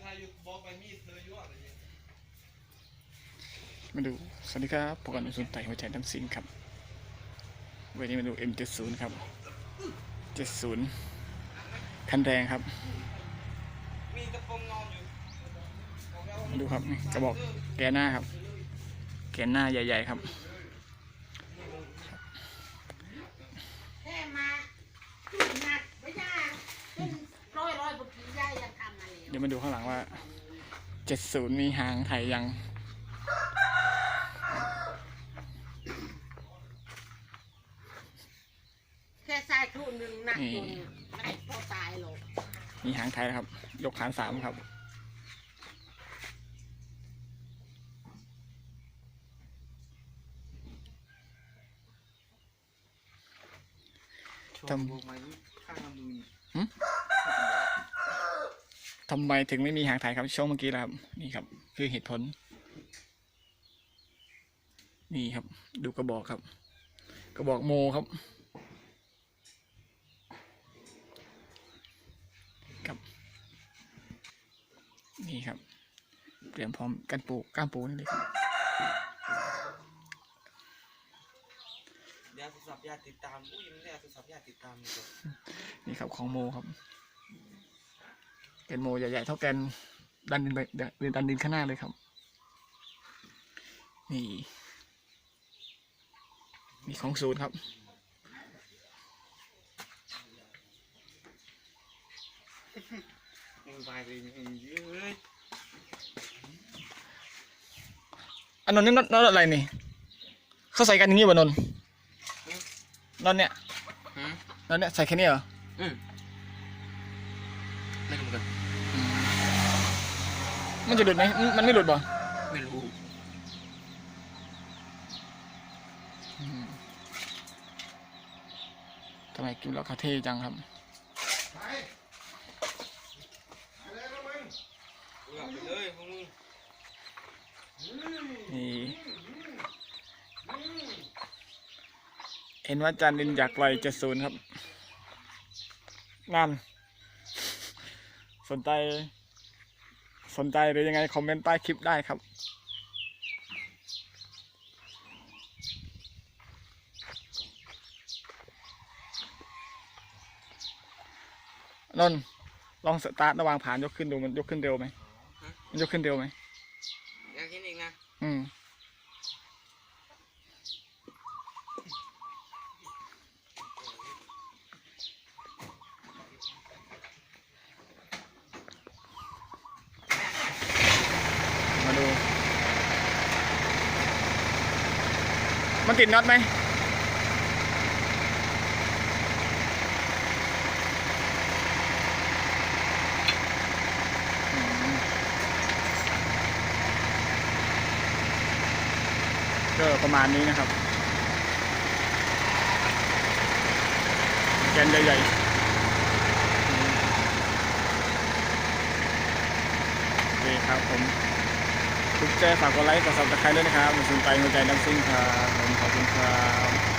ไทยอยู่บอกไปมีเธอยั่อะไรอย่างเงี้ยมาดู สวัสดีครับพบกันในสุนไต่หัวใจน้ำสิงครับ วันนี้มาดู M70 ครับ 70 คันแรงครับ มีตะปงนอนอยู่มาดูครับนี่กระบอกแกนหน้าครับ แกนหน้าใหญ่ ๆ ครับ แค่มาหนักไม่ได้เป็นร้อยร้อยบางทียายยังทำมาแล้ว เดี๋ยวมาดูข้างหลังว่า 70 มีหางไถยังแค่ทรายครูหนึ่งหนักจนไม่ได้พอตายหรอกมีหางไทยนะครับ ยกฐานสามครับ ทำบอกมาที่ข้างลำดูนี่ ทำไมถึงไม่มีหางไทยครับช่วงเมื่อกี้แล้วครับ นี่ครับ คือเหตุผล นี่ครับ ดูกระบอกครับ กระบอกโมครับครับ นี่ครับเตรียมพร้อมกันปลูกก้ามปูนี่เลยครับยาสุสับยาติดตามอุ้ยมันยาสุสับยาติดตามเลยนี่ครับของโมครับ แกนโมใหญ่ๆเท่าแกนดันดินไปเดินดันดินข้างหน้าเลยครับ นี่นี่ของศูนย์ครับมึงไปเลยมึงเยอะเลยอันนนท์นี่น็อตน็อตอะไรนี่ เขาใส่กันอย่างนี้ป่ะนนท์น็อตเนี่ยฮะน็อตเนี่ยใส่แค่นี้เหรออืม ไม่รู้เหมือนกันมันจะหลุดไหมมันมันไม่หลุดป่ะไม่รู้ทำไมกินแล้วคาเท่จังครับเอาไปเลยพวกมึงนี่เห็นว่าจานดินอยากไกลเจ็ดศูนย์ครับนั่น สนใจ สนใจหรือยังไงคอมเมนต์ใต้คลิปได้ครับ นนท์ลองสตาร์ทระหว่างผ่านยกขึ้นดูมันยกขึ้นเร็วไหมมันยกขึ้นเร็วไหมอยากกินอีกนะ อืม มาดู มันติดน็อตไหมอืมก็ประมาณนี้นะครับแกนใหญ่ๆโอเคครับผม ทุกใจฝากกดไลค์กดซับสไครต์ด้วยนะครับมีสนใจหัวใจน้ำซิ่งครับผมขอบคุณครับ